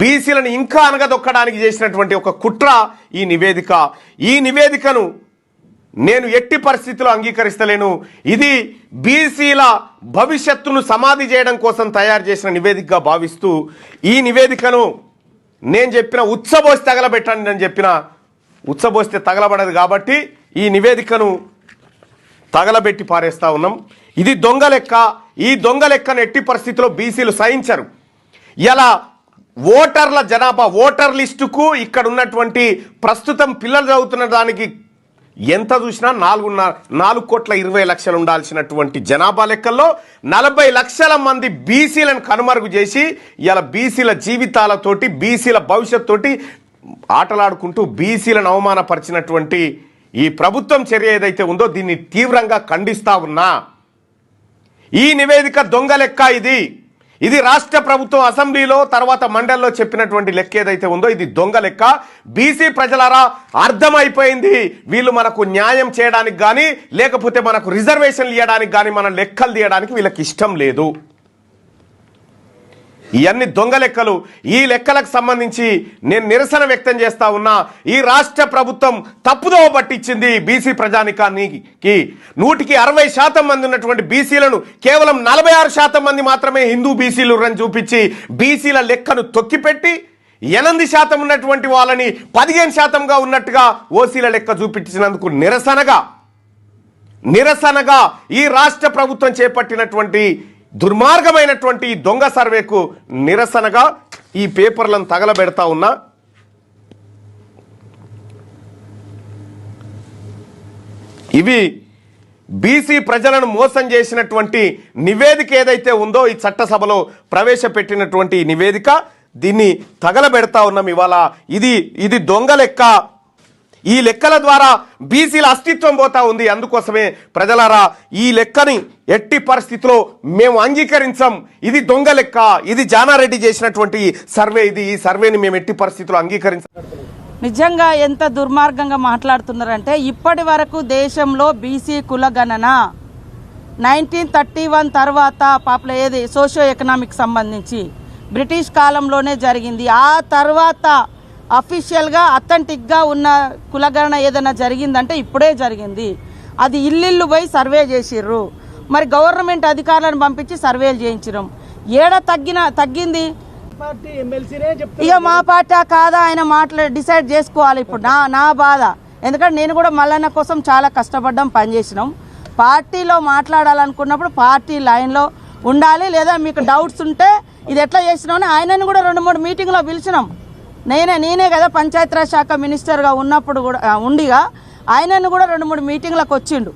బీసీలను ఇంకా అనగదొక్కడానికి చేసినటువంటి ఒక కుట్ర ఈ నివేదిక. ఈ నివేదికను నేను ఎట్టి పరిస్థితుల్లో అంగీకరిస్తలేను. ఇది బీసీల భవిష్యత్తును సమాధి చేయడం కోసం తయారు చేసిన నివేదికగా భావిస్తూ ఈ నివేదికను నేను చెప్పిన ఉత్సబోసి తగలబెట్టండి నేను చెప్పిన ఉత్సబోస్తే తగలబడదు కాబట్టి ఈ నివేదికను తగలబెట్టి పారేస్తా ఉన్నాం. ఇది దొంగ లెక్క. ఈ దొంగ లెక్కను ఎట్టి పరిస్థితిలో బీసీలు సహించరు. ఇలా ఓటర్ల జనాభా ఓటర్ లిస్టుకు ఇక్కడ ఉన్నటువంటి ప్రస్తుతం పిల్లలు చదువుతున్న దానికి ఎంత చూసినా నాలుగున్నర నాలుగు కోట్ల ఇరవై లక్షలు ఉండాల్సినటువంటి జనాభా లెక్కల్లో నలభై లక్షల మంది బీసీలను కనుమరుగు చేసి ఇలా బీసీల జీవితాలతోటి బీసీల భవిష్యత్తు ఆటలాడుకుంటూ బీసీలను అవమానపరిచినటువంటి ఈ ప్రభుత్వం చర్య ఏదైతే ఉందో దీన్ని తీవ్రంగా ఖండిస్తా ఉన్నా. ఈ నివేదిక దొంగ లెక్క ఇది. ఇది రాష్ట్ర ప్రభుత్వం అసెంబ్లీలో తర్వాత మండలిలో చెప్పినటువంటి లెక్క ఏదైతే ఉందో ఇది దొంగ లెక్క. బీసీ ప్రజలారా అర్థమైపోయింది. వీళ్ళు మనకు న్యాయం చేయడానికి కానీ లేకపోతే మనకు రిజర్వేషన్లు ఇవ్వడానికి కానీ మన లెక్కలు తీయడానికి వీళ్ళకి ఇష్టం లేదు. ఇవన్నీ దొంగ లెక్కలు ఈ లెక్కలకు సంబంధించి నేను నిరసన వ్యక్తం చేస్తా ఉన్నా ఈ రాష్ట్ర ప్రభుత్వం తప్పుదోవ పట్టించింది బీసీ ప్రజానికానికి. నూటికి అరవై శాతం మంది ఉన్నటువంటి బీసీలను కేవలం నలభై ఆరు శాతం మంది మాత్రమే హిందూ బీసీలు రని చూపించి బీసీల లెక్కను తొక్కిపెట్టి ఎనిమిది శాతం ఉన్నటువంటి వాళ్ళని పదిహేను శాతంగా ఉన్నట్టుగా ఓసీల లెక్క చూపించినందుకు నిరసనగా నిరసనగా ఈ రాష్ట్ర ప్రభుత్వం చేపట్టినటువంటి దుర్మార్గమైనటువంటి దొంగ సర్వేకు నిరసనగా ఈ పేపర్లను తగలబెడతా ఉన్నా ఇవి బీసీ ప్రజలను మోసం చేసినటువంటి నివేదిక ఏదైతే ఉందో ఈ చట్టసభలో ప్రవేశపెట్టినటువంటి నివేదిక దీన్ని తగలబెడతా ఉన్నాం ఇవాళ. ఇది ఇది దొంగ లెక్క. ఈ లెక్కల ద్వారా బీసీల అస్తిత్వం పోతా ఉంది. అందుకోసమే ప్రజలారా ఈ లెక్కని ఎట్టి పరిస్థితిలో మేము అంగీకరించం. ఇది దొంగ లెక్క. ఇది జానారెడ్డి చేసినటువంటి సర్వే. ఇది ఈ సర్వేని మేము ఎట్టి పరిస్థితిలో అంగీకరించాం నిజంగా ఎంత దుర్మార్గంగా మాట్లాడుతున్నారంటే ఇప్పటి వరకు దేశంలో బీసీ కులగణన నైన్టీన్ థర్టీ వన్ తర్వాత పాపుల ఏది? సోషియో ఎకనామిక్ సంబంధించి బ్రిటిష్ కాలంలోనే జరిగింది. ఆ తర్వాత అఫీషియల్గా అథెంటిక్గా ఉన్న కులగణన ఏదైనా జరిగిందంటే ఇప్పుడే జరిగింది. అది ఇల్లిల్లు పోయి సర్వే చేసిర్రు. మరి గవర్నమెంట్ అధికారులను పంపించి సర్వేలు చేయించడం ఏడ తగ్గిన తగ్గింది? ఇక మా పార్టీ కాదా? ఆయన మాట్లా డిసైడ్ చేసుకోవాలి ఇప్పుడు. నా నా బాధ. ఎందుకంటే నేను కూడా మల్లన్న కోసం చాలా కష్టపడ్డాం పనిచేసినాం. పార్టీలో మాట్లాడాలనుకున్నప్పుడు పార్టీ లైన్లో ఉండాలి. లేదా మీకు డౌట్స్ ఉంటే ఇది ఎట్లా చేసినామని ఆయనను కూడా రెండు మూడు మీటింగ్లో పిలిచినాం. నేనే నేనే కదా పంచాయతీరాజ్ శాఖ మినిస్టర్గా ఉన్నప్పుడు కూడా ఉండిగా. ఆయనను కూడా రెండు మూడు మీటింగ్లకు వచ్చిండు.